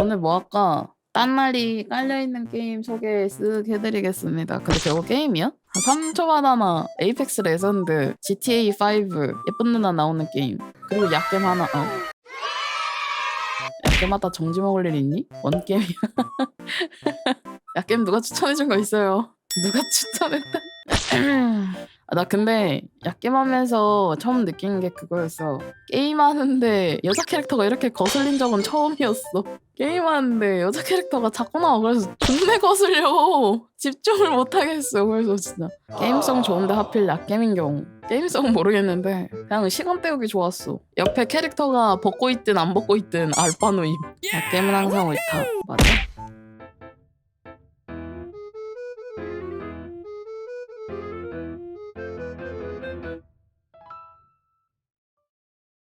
오늘 뭐 할까? 딴날이 깔려있는 게임 소개 쓱 해드리겠습니다. 근데 저거 게임이야? 3초바나나, 에이펙스 레전드, GTA5, 예쁜 누나 나오는 게임, 그리고 약겜 하나, 어. 약겜마다 정지 먹을 일 있니? 원게임이야. 약겜 누가 추천해준 거 있어요. 누가 추천했다? 아, 나 근데 약겜하면서 처음 느낀 게 그거였어. 게임하는데 여자 캐릭터가 이렇게 거슬린 적은 처음이었어. 게임하는데 여자 캐릭터가 자꾸 나와 그래서 존내 거슬려. 집중을 못 하겠어. 그래서 진짜 게임성 좋은데 하필 약겜인 경우. 게임성 모르겠는데 그냥 시간 때우기 좋았어. 옆에 캐릭터가 벗고 있든 안 벗고 있든 알바노임. 약겜은 항상 옳다. 맞아?